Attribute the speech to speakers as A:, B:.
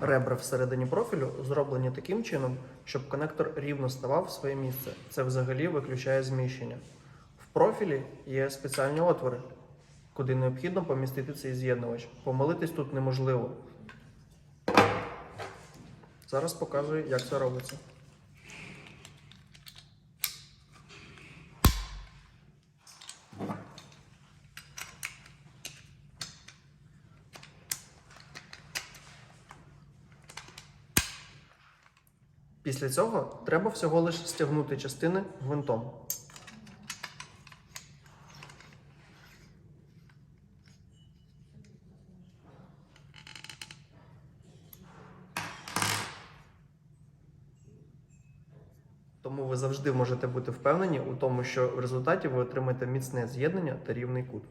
A: ребра всередині профілю зроблені таким чином, щоб конектор рівно ставав в своє місце. Це взагалі виключає зміщення. В профілі є спеціальні отвори, куди необхідно помістити цей з'єднувач. Помилитись тут неможливо. Зараз показую, як це робиться. Після цього треба всього лише стягнути частини гвинтом. Тому ви завжди можете бути впевнені у тому, що в результаті ви отримаєте міцне з'єднання та рівний кут.